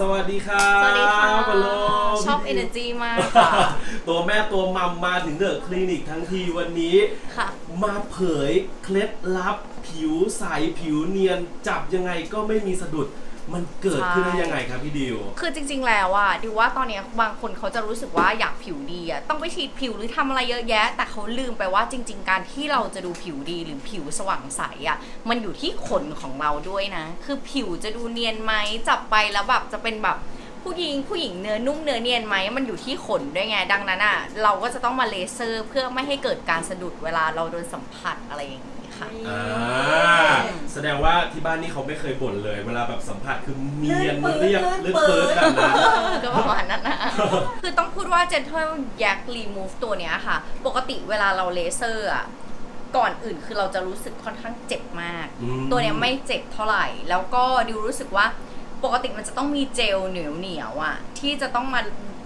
สวัสดีครับสวัสดีค่ะฮัลโหลชอบพี่ energy มากค่ะ ตัวแม่ตัวมัมมาถึงเดอะคลินิกทั้งทีวันนี้ ค่ะ มาเผยเคล็ดลับ ผิวใส ผิวเนียน จับยังไงก็ไม่มีสะดุด มันเกิดขึ้นได้ยังไงครับพี่ดิว คือจริง ๆ แล้วอะดิวว่าตอนเนี้ยบางคนเขาจะรู้สึกว่าอยากผิวดีอะต้องไปฉีดผิวหรือทำอะไรเยอะแยะ แต่เขาลืมไปว่าจริง ๆ การที่เราจะดูผิวดีหรือผิวสว่างใสอะมันอยู่ที่ขนของเราด้วยนะ คือผิวจะดูเนียนไหมจับไปแล้วแบบจะเป็นแบบผู้หญิงผู้หญิงเนื้อนุ่มเนื้อเนียนไหมมันอยู่ที่ขนด้วยไงดังนั้นอะเราก็จะต้องมาเลเซอร์เพื่อไม่ให้เกิดการสะดุดเวลาเราโดนสัมผัสอะไรอย่างนี้ ค่ะ อ่าแสดงว่าที่บ้านนี่เขาไม่เคยบ่นเลย เวลาแบบสัมผัสคือเนียนลื่นปื๊ดเรียบลื่ลื่นนปื๊เปิดดแบบนั้น ก็ประมาณนั้นนะคือต้องพูดว่า Gentle Yak Remove ตัวเนี้ยค่ะ ปกติเวลาเราเลเซอร์อะก่อนอื่นคือเราจะรู้สึกค่อนข้างเจ็บมาก อืม ตัวเนี้ยไม่เจ็บเท่าไหร่ แล้วก็ดิวรู้สึกว่าปกติมันจะต้องมีเจลเหนียวเหนียวๆอะที่จะต้องมา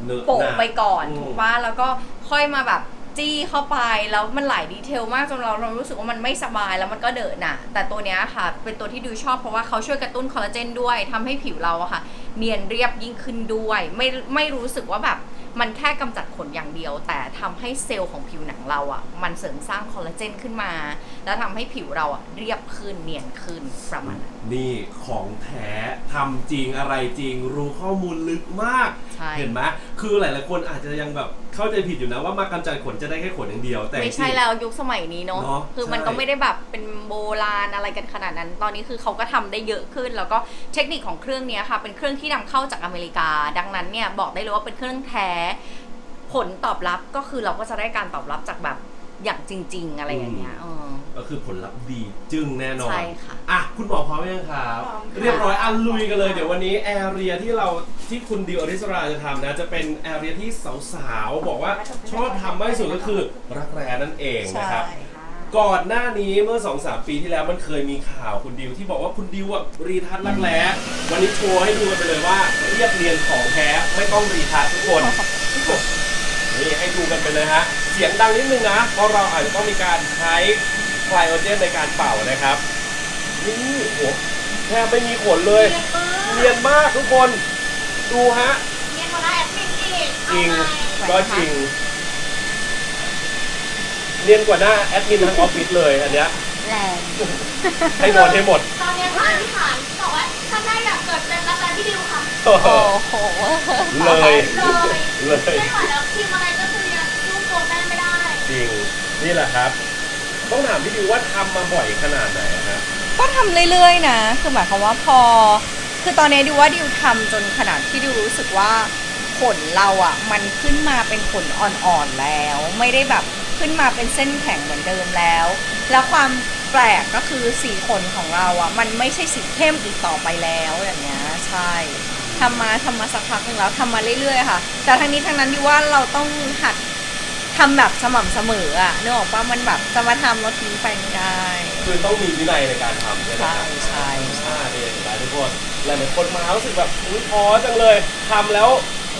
เนอะโปะไปก่อนอืม ถูกป่ะแล้วก็ค่อยมาแบบ จี้เข้าไปแล้วมันหลายดีเทลมากจนเราเรารู้สึกว่ามันไม่สบายแล้วมันก็เดอะหนะแต่ตัวเนี้ยค่ะ เป็นตัวที่ดูชอบเพราะว่าเขาช่วยกระตุ้นคอลลาเจนด้วยทำให้ผิวเราอะค่ะ เนียนเรียบยิ่งขึ้นด้วย ไม่ไม่รู้สึกว่าแบบมันแค่กำจัดขนอย่างเดียว แต่ทำให้เซลล์ของผิวหนังเราอะมันเสริมสร้างคอลลาเจนขึ้นมา แล้วทำให้ผิวเราอะเรียบขึ้นเนียนขึ้นประมาณนั้นนี่ของแท้ทำจริงอะไรจริง รู้ข้อมูลลึกมากใช่เห็นไหม คือหลายๆคนอาจจะยังแบบเข้าใจผิดอยู่นะว่ามากำจัดขนจะได้แค่ขนอย่างเดียว แต่ไม่ใช่จริง แล้วยุคสมัยนี้เนอะเนอะคือมันใช่ก็ไม่ได้แบบเป็นโบราณอะไรกันขนาดนั้น ตอนนี้คือเขาก็ทำได้เยอะขึ้น แล้วก็เทคนิคของเครื่องเนี้ยค่ะ เป็นเครื่องที่นำเข้าจากอเมริกา ดังนั้นเนี่ยบอกได้เลยว่าเป็นเครื่องแท้ ผลตอบรับก็คือเราก็จะได้การตอบรับจากแบบ อย่างจริง ๆ อะไรอย่างเงี้ยเออ ก็คือผลลัพธ์ดีจึงแน่นอนใช่ค่ะอะคุณหมอพร้อมยังครับ พร้อมค่ะ เรียบร้อยอันลุยกันเลย เดี๋ยววันนี้แอเรียที่เราที่คุณดิวอริสราจะทำนะจะเป็นแอเรียที่สาวๆ บอกว่าชอบทำมากที่สุดก็คือรักแร้นั่นเองนะครับ ก่อนหน้านี้เมื่อ2-3ปีที่แล้วมันเคยมีข่าวคุณดิวที่บอกว่าคุณดิวอะรีทัชรักแร้วันนี้โชว์ให้ดูกันไปเลยว่าเรียบเรียนของแท้ไม่ต้องรีทัชทุกคน นี่ให้ดูกันไปเลยฮะ เสียงดังนิดนึงนะ เพราะเราอาจจะต้องมีการใช้ไคลโอเจนในการเป่านะครับ นี่โหแทบไม่มีขนเลย เนียนมากทุกคน ดูฮะเรียนมาได้แอดมินอีกจริงไหวก็ไหมคะจริง เนียนกว่าหน้าแอดมินทั้งออฟฟิศเลยอันเนี้ยแรงให้หมดให้หมด ตอนนี้ค่ะพี่ขานบอกว่าถ้าแม่อยากเกิดเป็นรักแร้พี่ดิวค่ะ โอ้โหโอ้โหเลยเลย เลย ไม่ไหวแล้ว นี่แหละครับ ต้องถามพี่ดิวว่าทำมาบ่อยขนาดไหนอะฮะก็ทำเรื่อยๆนะ คือหมายความว่าพอ คือตอนนี้ดิวว่าดิวทำจนขนาดที่ดิวรู้สึกว่าขนเราอะ มันขึ้นมาเป็นขนอ่อนๆแล้ว ไม่ได้แบบขึ้นมาเป็นเส้นแข็งเหมือนเดิมแล้ว แล้วความแปลกก็คือสีขนของเราอะ มันไม่ใช่สีเข้มอีกต่อไปแล้วอย่างเงี้ยใช่ทำมาทำมาสักพักหนึ่งแล้วทำมาเรื่อยๆค่ะ แต่ทั้งนี้ทั้งนั้นดิวว่าเราต้องหัด ทำแบบสม่ำเสมออะนึกออกปะมันแบบจะมาทำแล้วทิ้งไปไม่ได้ คือต้องมีวินัยในการทำใช่ไหมใช่ครับใช่ใช่อ่านี่หลายทุกคนหลายๆคนมารู้สึกแบบอุ๊ยท้อจังเลยทำแล้ว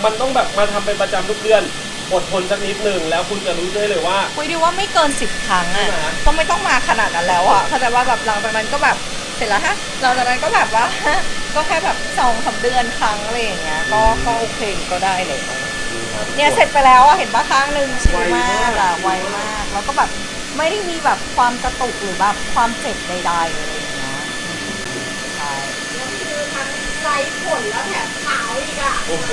มันต้องแบบมาทำเป็นประจำทุกเดือนอดทนสักนิดหนึ่งแล้วคุณจะรู้ได้เลยว่าคุยดีว่าไม่เกินสิบครั้งอะใช่ไหมก็ไม่ต้องมาขนาดนั้นแล้วอะเข้าใจว่าแบบหลังจากนั้นก็แบบเสร็จแล้วฮะหลังจากนั้นก็แบบว่าก็แค่แบบสองสามเดือนครั้งอะไรอย่างเงี้ยก็ก็โอเคก็ได้เลย เนี่ยเสร็จไปแล้วอะเห็นปะข้างหนึ่งชิลมากอะไวมาก แล้วก็แบบไม่ได้มีแบบความกระตุกหรือแบบความเจ็บใดๆอะไรอย่างเงี้ยใช่คือทั้งไร้ผลแล้วแถมขาวอีกอะโอ้โห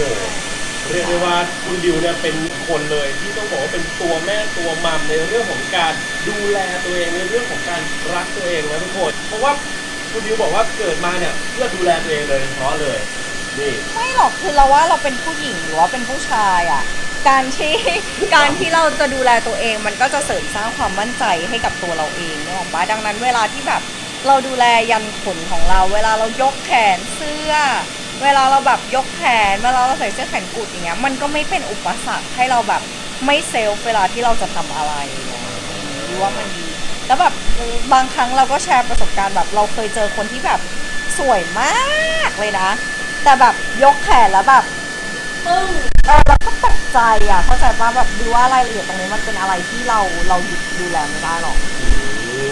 เรียกได้ว่าคุณดิวเนี่ยเป็นคนเลยที่ต้องบอกว่าเป็นตัวแม่ตัวมัมในเรื่องของการดูแลตัวเองในเรื่องของการรักตัวเองนะทุกคนเพราะว่าคุณดิวบอกว่าเกิดมาเนี่ยเพื่อดูแลตัวเองเลยเฉพาะเลย นี่ ไม่หรอกคือเราว่าเราเป็นผู้หญิงหรือว่าเป็นผู้ชายอะ การที่ การที่เราจะดูแลตัวเอง มันก็จะเสริมสร้างความมั่นใจให้กับตัวเราเองนึกออกปะดังนั้นเวลาที่แบบเราดูแลยันขนของเรา เวลาเรายกแขนเสื้อ เวลาเราแบบยกแขน เวลาเราใส่เสื้อแขนกุดอย่างเงี้ย มันก็ไม่เป็นอุปสรรคให้เราแบบไม่เซลฟ์เวลาที่เราจะทำอะไรเนี่ยดีว่ามันดี แล้วแบบบางครั้งเราก็แชร์ประสบการณ์แบบเราเคยเจอคนที่แบบสวยมากเลยนะ แต่แบบยกแขนแล้วแบบปึ้งเออเราก็ตกใจอะเข้าใจป่ะแบบดูว่ารายละเอียดตรงนี้มันเป็นอะไรที่เราเราดูแลไม่ได้หรอก อื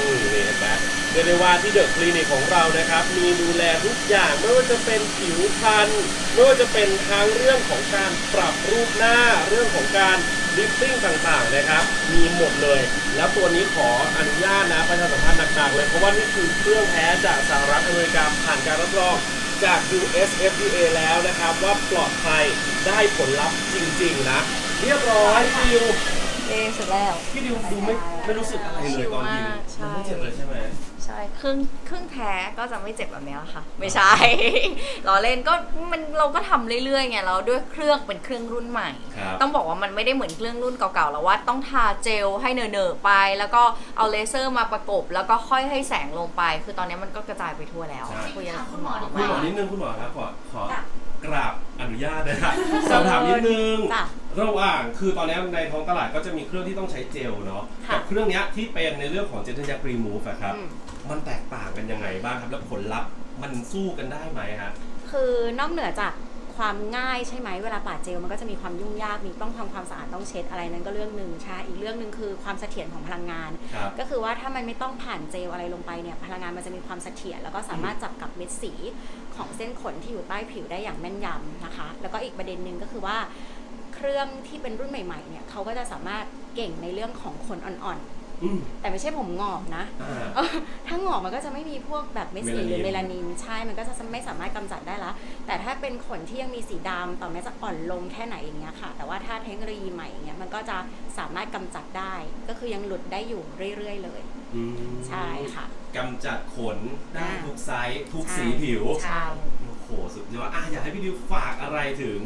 มนี่เห็นไหมบรียกได้ว่าที่เดอะคลินิกของเรานะครับ มีดูแลทุกอย่างไม่ว่าจะเป็นผิวพรรณไม่ว่าจะเป็นทั้งเรื่องของการปรับรูปหน้าเรื่องของการลิฟติ้งต่างๆนะครับ มีหมดเลย แล้วตัวนี้ขออนุญาตนะประชาสัมพันธ์หนักๆเลยเพราะว่านี่คือเครื่องแท้จากสหรัฐอเมริกาผ่านการรับรอง จาก US FDA แล้วนะครับ ว่าปลอดภัยได้ผลลัพธ์จริง ๆ นะ เรียบร้อยพี่ดิว เอะเสร็จแล้ว พี่ดิวดูไม่ไม่รู้สึกอะไรเลยตอนยิงชิลมากใช่มันไม่เจ็บเลยใช่ไหมใช่ครึ่งครึ่งแท้ก็จะไม่เจ็บแบบนี้ละค่ะ ไม่ใช่ ล้อเล่นก็มันเราก็ทำเรื่อยๆไงแล้วด้วยเครื่องเป็นเครื่องรุ่นใหม่ ครับ ต้องบอกว่ามันไม่ได้เหมือนเครื่องรุ่นเก่าๆแล้วว่าต้องทาเจลให้เนอะๆไป แล้วก็เอาเลเซอร์มาประกบ แล้วก็ค่อยให้แสงลงไป คือตอนนี้มันก็กระจายไปทั่วแล้วใช่ คุยกับคุณหมอดีกคุณหมอว่านิดนึงคุณหมอครับขอขอจ้ะกราบอ นุญาตนะครับสอบถามนิดนึง จ้ะ ระหว่างคือตอนนี้ในท้องตลาดก็จะมีเครื่องที่ต้องใช้เจลเนาะค่ะกับเครื่องเนี้ยที่เป็นในเรื่องของเจนเทนยักรีมูฟครับ อืม มันแตกต่างกันยังไงบ้างครับ แล้วผลลัพธ์มันสู้กันได้ไหมฮะ คือนอกเหนือจาก ความง่ายใช่ไหมเวลาปาดเจลมันก็จะมีความยุ่งยากมีต้องทำความสะอาดต้องเช็ดอะไรนั้นก็เรื่องหนึ่งใช่อีกเรื่องหนึ่งคือความเสถียรของพลังงาน ครับ ก็คือว่าถ้ามันไม่ต้องผ่านเจลอะไรลงไปเนี่ยพลังงานมันจะมีความเสถียรแล้วก็สามารถจับกับเม็ดสีของเส้นขนที่อยู่ใต้ผิวได้อย่างแม่นยำนะคะ แล้วก็อีกประเด็นหนึ่งก็คือว่า เครื่องที่เป็นรุ่นใหม่ๆเนี่ยเขาก็จะสามารถเก่งในเรื่องของขนอ่อน อืมๆแต่ไม่ใช่ผมงอกนะอ่า เออถ้างอกมันก็จะไม่มีพวกแบบเม็ดสีหรือเมเมลาลานินิน นใช่ มันก็จะไม่สามารถกำจัดได้ละ แต่ถ้าเป็นขนที่ยังมีสีดำต่อแม้จะอ่อนลงแค่ไหนอย่างเงี้ยค่ะ แต่ว่าถ้าเทคโนโลยีใหม่อย่างเงี้ยมันก็จะสามารถกำจัดได้ ก็คือยังหลุดได้อยู่เรื่อย ๆ เลย อืมใช่ค่ะ กำจัดขนได้อ่าทุกไซส์ทุกใช่ สีผิว ใช่ โอ้โห สุดยอดอะอยากให้พี่ดิวฝากอะไรถึง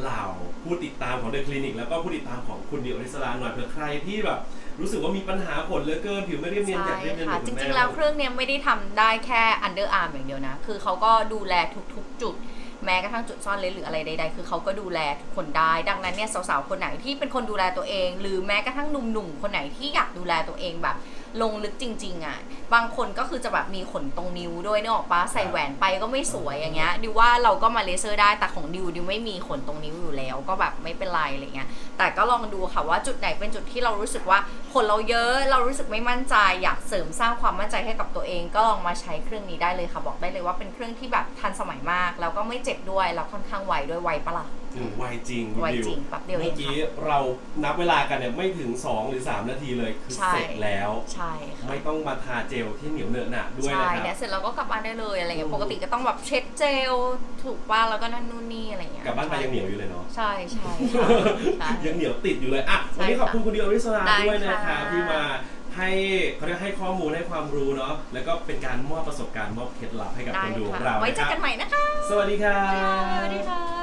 เหล่าผู้ติดตามของเดอะคลินิกแล้วก็ผู้ติดตามของคุณดิวอริสราหน่อยเผื่อใครที่แบบ รู้สึกว่ามีปัญหาขนเหลือเกินผิวไม่เรียบเนียนอใช่ยากเรียบเนียนเหค่ะมือนจคุณม่ริงๆ แล้วเครื่องเนี้ยไม่ได้ทำได้แค่ under arm อย่างเดียวนะ คือเขาก็ดูแลทุกๆ จุด แม้กระทั่งจุดซ่อนเลนหรืออะไรใดๆ คือเขาก็ดูแลทุกคนได้ ดังนั้นเนี่ยสาวๆ คนไหนที่เป็นคนดูแลตัวเอง หรือแม้กระทั่งหนุ่มๆ คนไหนที่อยากดูแลตัวเองแบบลงลึกจริง ๆอะบางคนก็คือจะแบบมีขนตรงนิ้วด้วยนึกออกปะใส่แหวนไปก็ไม่สวยอย่างเงี้ยดิวว่าเราก็มาเลเซอร์ได้แต่ของดิวดิวไม่มีขนตรงนิ้วอยู่แล้ว ก็แบบไม่เป็นไรอะไรเงี้ยแต่ก็ลองดูค่ะว่าจุดไหนเป็นจุดที่เรารู้สึกว่าขนเราเยอะเรารู้สึกไม่มั่นใจ อยากเสริมสร้างความมั่นใจให้กับตัวเอง ก็ลองมาใช้เครื่องนี้ได้เลยค่ะบอกได้เลยว่าเป็นเครื่องที่แบบทันสมัยมาก แล้วก็ไม่เจ็บด้วยแล้วค่อนข้างไวด้วยไวปะล่ะ อืมไวจริงคุณไวดิวจริงแป๊บเดียวเองเมื่อกี้เรานับเวลากันเนี่ยไม่ถึง 2 หรือ 3 นาทีเลยคือใช่ เสร็จแล้ว ใช่ค่ะ ไม่ต้องมาทาเจลที่เหนียวเหนอะหนะด้วยใช่นะคเนี่รัยบ เสร็จแล้วก็กลับบ้านได้เลยอะไรเงี้ยอืมปกติก็ต้องแบบเช็ดเจลถูกป่ะแล้วก็นั่นนู่นนี่อะไรเงี้ยกลับบ้านไปยังเหนียวอยู่เลยเนาะ ใช่ใช่ค่ะใช่ ยังเหนียวติดอยู่เลยอะใช่วันนี้ขอบคุณคุณดิวอริสราได้ด้วยนะคค่ะรับที่มาให้เขาเรียกให้ข้อมูลให้ความรู้เนาะแล้วก็เป็นการมอบประสบการณ์มอบเคล็ดลับให้กับได้คนดูของค่ะเราไว้เจอนะคกัรันบใหม่นะคะสวัสดีครับ สวัสดีค่ะ